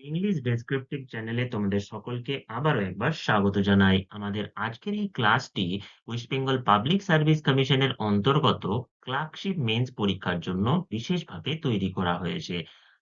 English descriptive চ্যানেলে তোমাদের সকলকে আবারও একবার স্বাগত জানাই। আমাদের আজকের এই ক্লাসটি ওয়েস্ট বেঙ্গল পাবলিক সার্ভিস কমিশনের অন্তর্গত ক্লার্কশিপ মেন্স পরীক্ষার জন্য বিশেষভাবে তৈরি করা হয়েছে।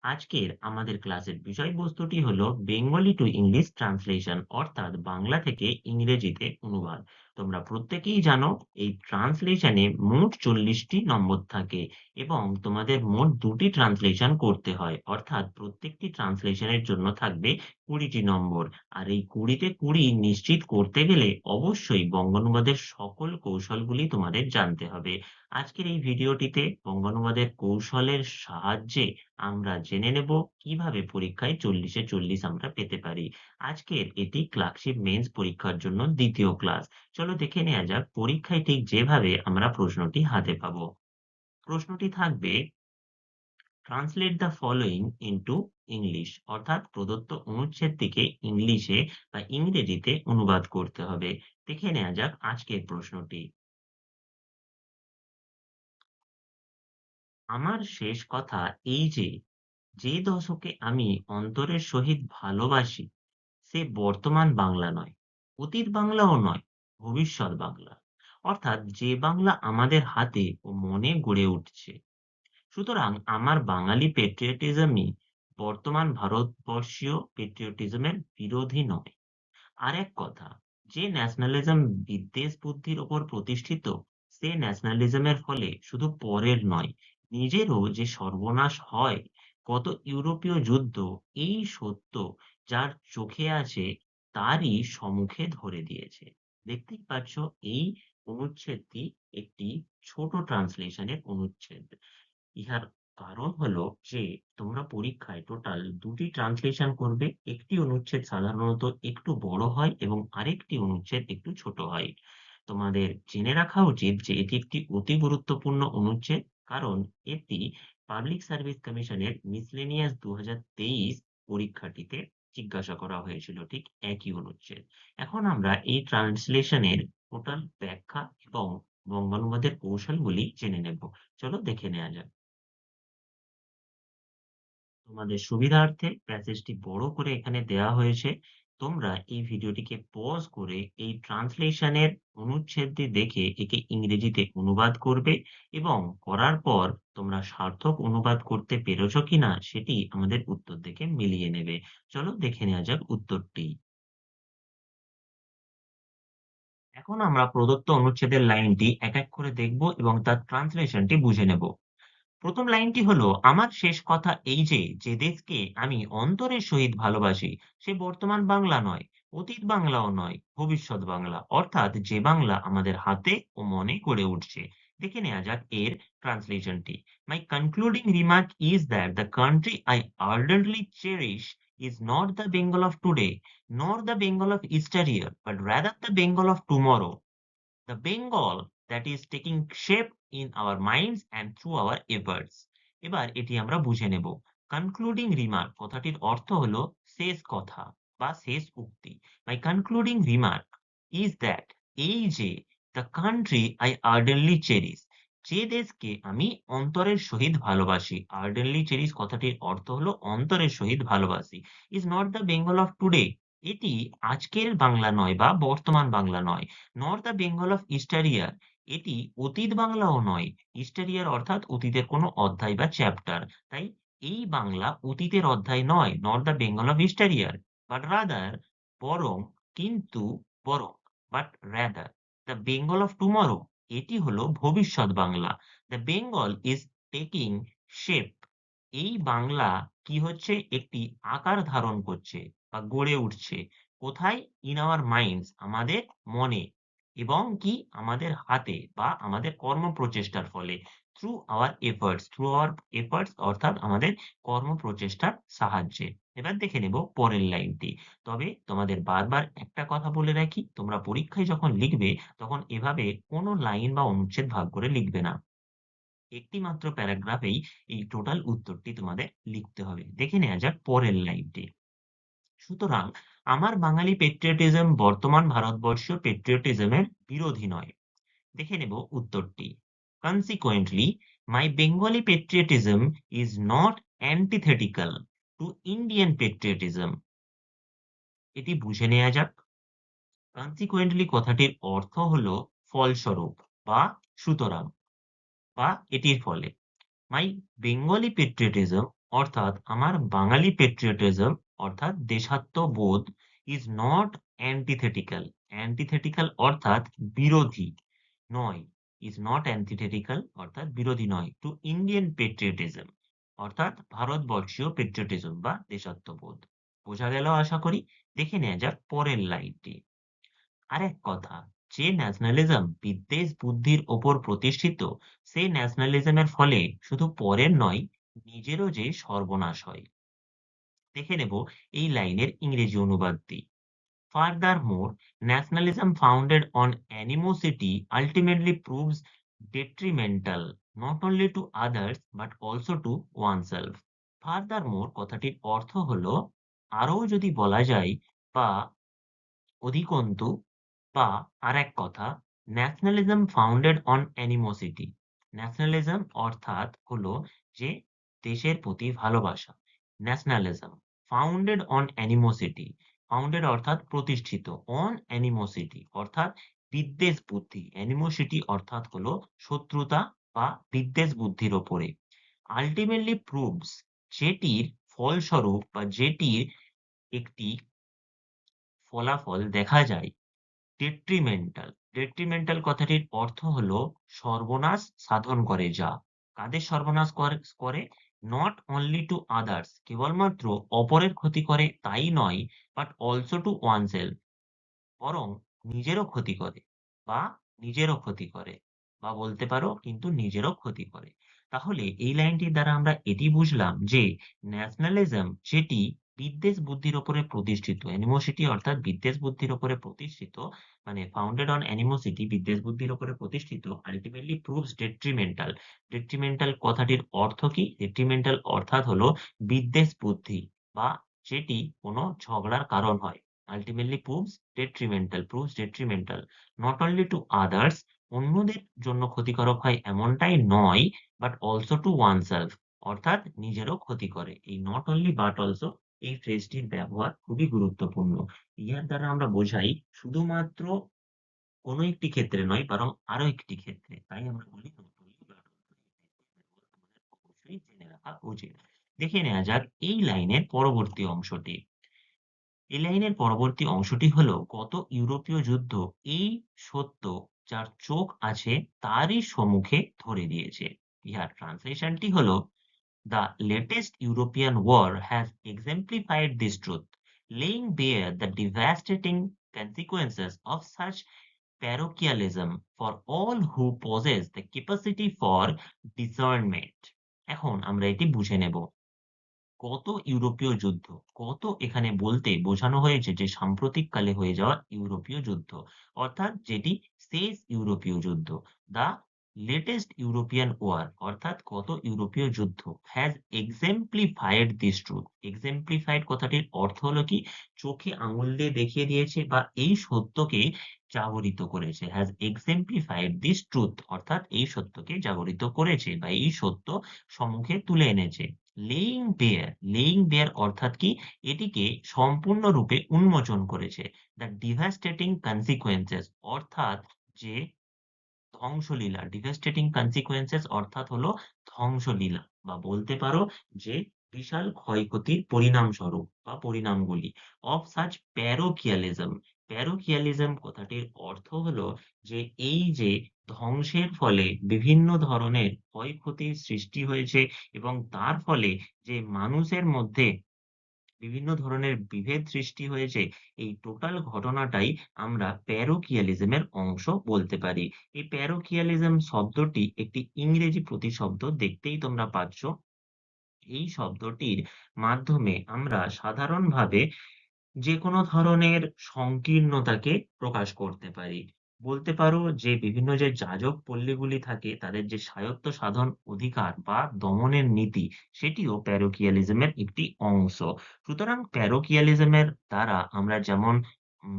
আজকের আমাদের ক্লাসের বিষয়বস্তুটি হলো বেঙ্গলি টু ইংলিশ ট্রান্সলেশন, অর্থাৎ বাংলা থেকে ইংরেজিতে অনুবাদ। তোমরা প্রত্যেকেই জানো এই ট্রান্সলেশনে মোট চল্লিশটি নম্বর থাকে এবং তোমাদের মোট দুটি ট্রান্সলেশন করতে হয়, অর্থাৎ প্রত্যেকটি ট্রান্সলেশনের জন্য থাকবে কুড়িটি নম্বর। আর এই কুড়িতে কুড়ি নিশ্চিত করতে গেলে অবশ্যই বঙ্গানুবাদের সকল কৌশলগুলি তোমাদের জানতে হবে। আজকের এই ভিডিওটিতে বঙ্গানুবাদের কৌশলের সাহায্যে আমরা জেনে নেব কীভাবে পরীক্ষায় চল্লিশে চল্লিশ আমরা পেতে পারি। আজকের এটি ক্লার্কশিপ মেন্স পরীক্ষার জন্য দ্বিতীয় ক্লাস। চলো দেখে নেওয়া যাক পরীক্ষায় ঠিক যেভাবে আমরা প্রশ্নটি হাতে পাবো। প্রশ্নটি থাকবে translate the following into English অর্থাৎ প্রদত্ত অনুচ্ছেদ অনুচ্ছেদটিকে ইংলিশে বা ইংরেজিতে অনুবাদ করতে হবে। দেখে নেওয়া যাক আজকের প্রশ্নটি। আমার শেষ কথা এই যে যে দশকে আমি অন্তরের সহিত ভালোবাসি, সে বর্তমান বাংলা নয়, অতীত বাংলাও নয়, ভবিষ্যৎ বাংলা। অর্থাৎ যে বাংলা আমাদের হাতে ও মনে গড়ে উঠছে। সুতরাং আমার বাঙালি পেট্রিয়টিজমই বর্তমান ভারতবর্ষীয় পেট্রিয়টিজমের বিরোধী নয়। আর এক কথা, যে ন্যাশনালিজম বিদ্বেষ বুদ্ধির ওপর প্রতিষ্ঠিত, সে ন্যাশনালিজমের ফলে শুধু পরের নয় নিজেরও যে সর্বনাশ হয়, কত ইউরোপীয় যুদ্ধ, এই সত্য যার চোখে আছে তারই সম্মুখে ধরে দিয়েছে। দেখতেই পাচ্ছ, এই অনুচ্ছেদটি একটি ছোট ট্রান্সলেশনের অনুচ্ছেদ। ইহার কারণ হলো যে, তোমরা পরীক্ষায় টোটাল দুটি ট্রান্সলেশন করবে, একটি অনুচ্ছেদ সাধারণত একটু বড় হয় এবং আরেকটি অনুচ্ছেদ একটু ছোট হয়। তোমাদের জেনে রাখা উচিত যে, এটি একটি অতি গুরুত্বপূর্ণ অনুচ্ছেদ। কারণ এটি পাবলিক সার্ভিস কমিশনের মিসলেনিয়াস দু পরীক্ষাটিতে জিজ্ঞাসা করা হয়েছিল, ঠিক একই অনুচ্ছেদ। এখন আমরা এই ট্রান্সলেশনের টোটাল ব্যাখ্যা এবং বঙ্গানুবাদের কৌশলগুলি জেনে নেব। চলো দেখে নেওয়া যাক। তোমাদের সুবিধার্থে প্যাসেজটি বড় করে এখানে দেওয়া হয়েছে। তোমরা এই ভিডিওটিকে পজ করে এই ট্রান্সলেশনের অনুচ্ছেদটি দেখে একে ইংরেজিতে অনুবাদ করবে এবং করার পর তোমরা সার্থক অনুবাদ করতে পেরেছ কিনা সেটি আমাদের উত্তর দেখে মিলিয়ে নেবে। চলো দেখে নেওয়া যাক উত্তরটি। এখন আমরা প্রদত্ত অনুচ্ছেদের লাইনটি এক এক করে দেখব এবং তার ট্রান্সলেশনটি বুঝে নেব। প্রথম লাইনটি হলো আমার শেষ কথা এই যে যে দেশকে আমি অন্তরের সহিত ভালোবাসি সে বর্তমান বাংলা নয় অতীত বাংলাও নয় ভবিষ্যৎ বাংলা। অর্থাৎ যে বাংলা আমাদের হাতে ও মনে গড়ে উঠছে। দেখে নেওয়া যাক এর ট্রান্সলেশনটি। My concluding remark is that the country I ardently cherish is not the Bengal of today, nor the Bengal of yesteryear, but rather the Bengal of tomorrow. The Bengal that is taking shape in our minds and through our efforts. এবার এটি আমরা বুঝে নেব। Concluding remark কথাটির অর্থ হলো শেষ কথা বা শেষ উক্তি। My concluding remark is that এই যে the country I ardently cherish যে দেশকে আমি অন্তরের সহিত ভালোবাসি আর্ডেনলি চেরিস কথাটির অর্থ হলো অন্তরের সহিত ভালোবাসি is not the Bengal of today এটি আজকের বাংলা নয় বা বর্তমান বাংলা নয়। Nor the Bengal of yesteryear এটি অতীত বাংলাও নয় ইস্টারিয়ার অর্থাৎ অতীতের কোনো অধ্যায় বা চ্যাপ্টার তাই এই বাংলা অতীতের অধ্যায় নয় nor the Bengal of yesteryear but rather বরং, কিন্তু বরং but rather the Bengal of tomorrow এটি হলো ভবিষ্যৎ Bangla. The Bengal is taking shape এই বাংলা কি হচ্ছে? একটি আকার ধারণ করছে বা গড়ে উঠছে। কোথায়? ইন আওয়ার মাইন্ডস আমাদের মনে। এবং কি আমাদের হাতে বা আমাদের কর্ম প্রচেষ্টার ফলে through our efforts through our efforts অর্থাৎ আমাদের কর্ম প্রচেষ্টার সাহায্যে। এবার দেখে নেব পরের লাইনটি। তবে তোমাদের বারবার একটা কথা বলে রাখি, তোমরা পরীক্ষায় যখন লিখবে, তখন এভাবে কোনো লাইন বা অনুচ্ছেদ ভাগ করে লিখবে না। একটি মাত্র প্যারাগ্রাফেই এই টোটাল উত্তরটি তোমাদের লিখতে হবে। দেখে নেওয়া যাক পরের লাইনটি। সুতরাং আমার বাঙালি পেট্রিয়টিজম বর্তমান ভারতবর্ষীয় পেট্রিয়টিজমের বিরোধী নয়। দেখে নেব উত্তরটি। Consequently my Bengali patriotism is not antithetical to Indian patriotism এটি বুঝে নেওয়া যাক। কনসিকুয়েন্টলি কথাটির অর্থ হল ফলস্বরূপ বা সুতরাং বা এটির ফলে। মাই বেঙ্গলি পেট্রিয়টিজম অর্থাৎ আমার বাঙালি পেট্রিয়টিজম অর্থাৎ দেশাত্মবোধ ইজ নট অ্যান্টিথেটিক্যাল অ্যান্টিথেটিক্যাল অর্থাৎ বিরোধী নয়। ইজ নট অ্যান্টিথেটিক্যাল অর্থাৎ বিরোধী নয়। টু ইন্ডিয়ান পেট্রিয়টিজম অর্থাৎ ভারতবর্ষীয় পেট্রিয়টিজম বা দেশাত্মবোধ। বোঝা গেল আশা করি? দেখে নেওয়া যাক পরের লাইনটি। আরেক কথা, যে ন্যাশনালিজম বিদ্বেষ বুদ্ধির ওপর প্রতিষ্ঠিত, সেই ন্যাশনালিজমের ফলে শুধু পরের নয়, নিজেরও যে সর্বনাশ হয়। দেখে নেব এই লাইনের ইংরেজি অনুবাদ দিয়ে। Further more nationalism founded on animosity ultimately proves detrimental not only to others but also to oneself further more কথাটির অর্থ হলো, আরও যদি বলা যায়, বা অধিকন্তু, বা আর এক কথা nationalism founded on animosity nationalism অর্থাৎ হলো যে দেশের প্রতি ভালোবাসা। Nationalism founded on animosity founded অর্থাৎ প্রতিষ্ঠিত অন অ্যানিমোসিটি অর্থাৎ বিদ্বেষ বুদ্ধি। অ্যানিমোসিটি অর্থাৎ হলো শত্রুতা বা বিদ্বেষ বুদ্ধির ওপরে। আলটিমেটলি প্রুভস যেটির ফলস্বরূপ বা যেটির একটি ফলাফল দেখা যায় ডেট্রিমেন্টাল ডেট্রিমেন্টাল কথাটির অর্থ হলো সর্বনাশ সাধন করে যা। কাদের সর্বনাশ করে? নট অনলি টু আদার্স কেবলমাত্র অপরের ক্ষতি করে তাই নয় বাট অলসো টু ওয়ান বরং নিজেরও ক্ষতি করে বা নিজেরও ক্ষতি করে, বা বলতে পারো কিন্তু নিজেরও ক্ষতি করে। তাহলে এই লাইনটির দ্বারা আমরা এটি বুঝলাম যে ন্যাশনালিজম যেটি বিদ্বেষ বুদ্ধির ওপরে প্রতিষ্ঠিত। অ্যানিমোসিটি অর্থাৎ বিদ্বেষ বুদ্ধির ওপরে প্রতিষ্ঠিত মানে ফাউন্ডেড অন অ্যানিমোসিটি বিদ্বেষ বুদ্ধির ওপরে প্রতিষ্ঠিত আলটিমেটলি প্রুভস ডেট্রিমেন্টাল ডেট্রিমেন্টাল কথাটির অর্থ কি? ডেট্রিমেন্টাল অর্থাৎ হলো বিদ্বেষ বুদ্ধি, বা যেটি কোনো ঝগড়ার কারণ হয়। Ultimately proves detrimental proves detrimental not only to others অন্যদের জন্য ক্ষতিকারক হয় এমনটাই নয় বাট অলসো টু ওয়ানসেলফ অর্থাৎ নিজেরও ক্ষতি করে। এই নট অনলি বাট অলসো এই ফ্রেজটির ব্যবহার খুবই গুরুত্বপূর্ণ। ইহার দ্বারা আমরা বোঝাই শুধুমাত্র কোনো একটি ক্ষেত্রে নয়, বরং আরও একটি ক্ষেত্রে। তাই আমরা বলি দেখে নেওয়া যাক এই লাইনের পরবর্তী অংশটি। এই লাইনের পরবর্তী অংশটি হলো গত ইউরোপীয় যুদ্ধ। এই সত্য যার চোখ আছে তারই সম্মুখে ধরে দিয়েছে। ইহার ট্রান্সলেশনটি হলো The latest European war has exemplified this truth, laying bare the devastating consequences of such parochialism for all who possess the capacity for discernment. এখন আমরা এটি বুঝে নেব কত ইউরোপীয় যুদ্ধ কত এখানে বলতে বোঝানো হয়েছে যে সাম্প্রতিককালে হয়ে যাওয়া ইউরোপীয় যুদ্ধ অর্থাৎ যেটি শেষ ইউরোপীয় যুদ্ধ দা লেটেস্ট ইউরোপিয়ান ওয়ার অর্থাৎ কত ইউরোপীয় যুদ্ধ has exemplified this truth exemplified কথাটির অর্থ হলো কি? চোখে আঙুল দিয়ে দেখিয়ে দিয়েছে বা এই সত্যকে জাগরিত করেছে। হ্যাজ এক্সেম্পলিফাইড দিস ট্রুথ অর্থাৎ এই সত্যকে জাগরিত করেছে বা এই সত্য সম্মুখে তুলে এনেছে। লেইং বেয়ার লেইং বেয়ার অর্থাৎ কি? এটিকে সম্পূর্ণরূপে উন্মোচন করেছে। দ্য ডিভাস্টেটিং কনসিকুয়েন্সেস অর্থাৎ যে ধ্বংসলীলা ডিভাস্টেটিং কনসিকুয়েন্সেস অর্থাৎ হলো ধ্বংসলীলা বা বলতে পারো যে বিশাল ক্ষয়ক্ষতির পরিণাম স্বরূপ বা পরিণামগুলি। অফ সাচ প্যারোকিয়ালিজম প্যারোকিয়ালিজম কথাটির অর্থ হলো যে এই যে ধ্বংসের ফলে বিভিন্ন ধরনের ক্ষয়ক্ষতির সৃষ্টি হয়েছে এবং তার ফলে যে মানুষের মধ্যে বিভিন্ন ধরনের বিভেদ সৃষ্টি হয়েছে, এই টোটাল ঘটনাটাই আমরা প্যারোকিয়ালিজমের অংশ বলতে পারি। এই প্যারোকিয়ালিজম শব্দটি একটি ইংরেজি প্রতিশব্দ, দেখতেই তোমরা পাচ্ছ। এই শব্দটির মাধ্যমে আমরা সাধারণভাবে যে কোনো ধরনের সংকীর্ণতাকে প্রকাশ করতে পারি। বলতে পারো যে, বিভিন্ন যে যাজক পল্লীগুলি থাকে, তাদের যে স্বায়ত্ত সাধন অধিকার বা দমনের নীতি, সেটিও প্যারোকিয়ালিজমের একটি অংশ সুতরাং প্যারোকিয়ালিজমের দ্বারা আমরা যেমন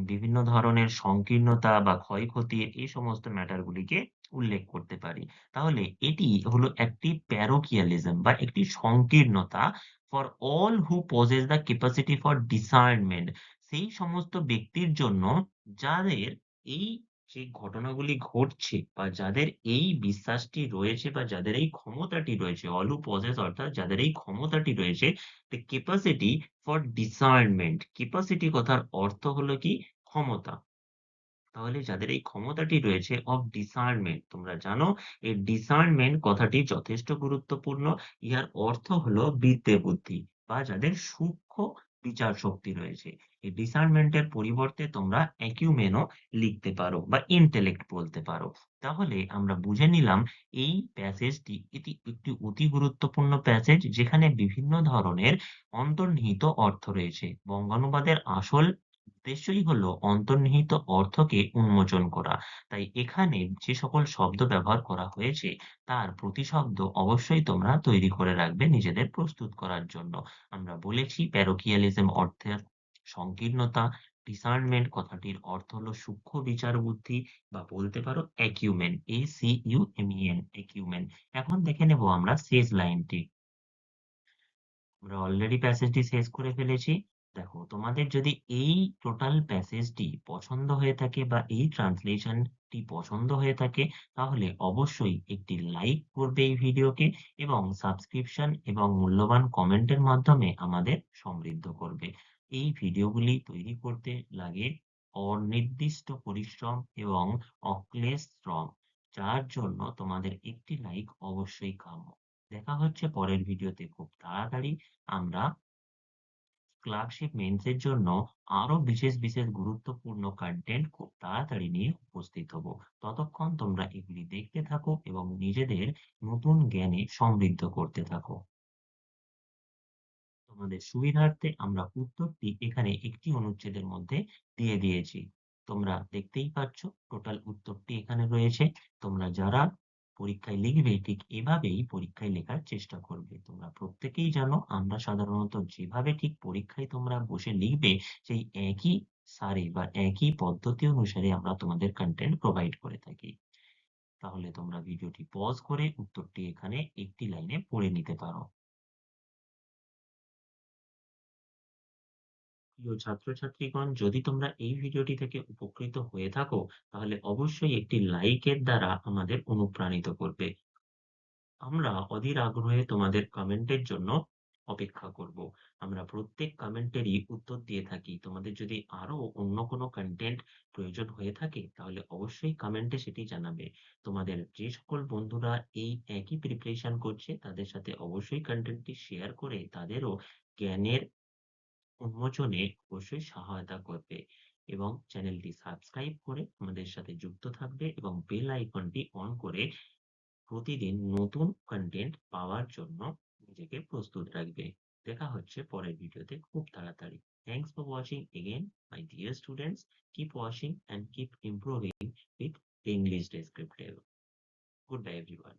বিভিন্ন ধরনের সংকীর্ণতা বা ক্ষয়ক্ষতি এই সমস্ত ম্যাটার গুলিকে উল্লেখ করতে পারি। তাহলে এটি হলো একটি প্যারোকিয়ালিজম বা একটি সংকীর্ণতা for all who possess the capacity for discernment সেই সমস্ত ব্যক্তির জন্য যাদের এই যে ঘটনাগুলি ঘটছে বা যাদের এই বিশ্বাসটি রয়েছে বা যাদের এই ক্ষমতাটি রয়েছে অল পজেস অর্থাৎ যাদের এই ক্ষমতাটি রয়েছে, the capacity for discernment, capacity কথার অর্থ হলো কি? ক্ষমতা। তাহলে যাদের এই ক্ষমতাটি রয়েছে of ডিসার্নমেন্ট তোমরা জানো এই ডিসার্নমেন্ট কথাটি যথেষ্ট গুরুত্বপূর্ণ। ইহার অর্থ হলো বিদ্যে বুদ্ধি বা যাদের সূক্ষ্ম বিচার শক্তি রয়েছে। এই ডিসার্নমেন্টের পরিবর্তে তোমরা অ্যাকিউমেনও লিখতে পারো বা ইন্টেলেক্ট বলতে পারো। তাহলে আমরা বুঝে নিলাম এই প্যাসেজটি এটি একটি অতি গুরুত্বপূর্ণ প্যাসেজ যেখানে বিভিন্ন ধরনের অন্তর্নিহিত অর্থ রয়েছে। বঙ্গানুবাদের আসল উদ্দেশ্যই হলো অন্তর্নিহিত অর্থকে উন্মোচন করা। তাই এখানে যে সকল শব্দ ব্যবহার করা হয়েছে, তার প্রতিশব্দ অবশ্যই তোমরা তৈরি করে রাখবে নিজেদের প্রস্তুত করার জন্য। আমরা বলেছি প্যারোকিয়ালিজম অর্থের সংকীর্ণতা ডিসার্নমেন্ট কথাটির অর্থ হলো সূক্ষ্ম বিচার বুদ্ধি বা বলতে পারো acumen A C U M E N এখন দেখে নেব আমরা শেষ লাইনটি। আমরা অলরেডি প্যাসেজটি শেষ করে ফেলেছি। দেখো, তোমাদের যদি এই টোটাল প্যাসেজটি পছন্দ হয়ে থাকে বা এই ট্রান্সলেশনটি পছন্দ হয়ে থাকে, তাহলে অবশ্যই একটি লাইক করবে এই ভিডিওকে এবং সাবস্ক্রিপশন এবং মূল্যবান কমেন্টের মাধ্যমে আমাদের সমৃদ্ধ করবে। এই ভিডিওগুলি তৈরি করতে লাগে অনির্দিষ্ট পরিশ্রম এবং অক্লেশ শ্রম, যার জন্য তোমাদের একটি লাইক অবশ্যই কাম্য। দেখা হচ্ছে পরের ভিডিওতে খুব তাড়াতাড়ি। আমরা ক্লার্কশিপ মেন্সের জন্য আরও বিশেষ বিশেষ গুরুত্বপূর্ণ কন্টেন্ট খুব তাড়াতাড়ি নিয়ে উপস্থিত হব। ততক্ষণ তোমরা এগুলি দেখতে থাকো এবং নিজেদের নতুন জ্ঞানে সমৃদ্ধ করতে থাকো। তোমাদের সুবিধার্থে আমরা উত্তরটি এখানে একটি অনুচ্ছেদের মধ্যে দিয়ে দিয়েছি। তোমরা দেখতেই পাচ্ছ টোটাল উত্তরটি এখানে রয়েছে। তোমরা যারা পরীক্ষায় লিখবে, ঠিক এভাবেই পরীক্ষায় লেখার চেষ্টা করবে। তোমরা প্রত্যেকেই জানো, আমরা সাধারণত যেভাবে ঠিক পরীক্ষায় তোমরা বসে লিখবে, সেই একই সারে বা একই পদ্ধতি অনুসারে আমরা তোমাদের কন্টেন্ট প্রোভাইড করে থাকি। তাহলে তোমরা ভিডিওটি পজ করে উত্তরটি এখানে একটি লাইনে পড়ে নিতে পারো। প্রিয় ছাত্রছাত্রীগণ, যদি তোমরা এই ভিডিওটি থেকে উপকৃত হয়ে থাকো, তাহলে অবশ্যই একটি লাইকের দ্বারা আমাদের অনুপ্রাণিত করবে। আমরা অধীর আগ্রহে তোমাদের কমেন্টের জন্য অপেক্ষা করব। আমরা প্রত্যেক কমেন্টেরই উত্তর দিয়ে থাকি। তোমাদের যদি আরও অন্য কোনো কন্টেন্ট প্রয়োজন হয়ে থাকে, তাহলে অবশ্যই কমেন্টে সেটি জানাবে। তোমাদের যে সকল বন্ধুরা এই একই প্রিপারেশন করছে, তাদের সাথে অবশ্যই কন্টেন্টটি শেয়ার করে তাদেরও জ্ঞানের উন্মোচনে অবশ্যই সহায়তা করবে এবং চ্যানেলটি সাবস্ক্রাইব করে আমাদের সাথে যুক্ত থাকবে এবং বেল আইকনটি অন করে প্রতিদিন নতুন কন্টেন্ট পাওয়ার জন্য নিজেকে প্রস্তুত রাখবে। দেখা হচ্ছে পরের ভিডিওতে খুব তাড়াতাড়ি। Thanks for watching again my dear students keep watching and keep improving with English descriptive good bye everyone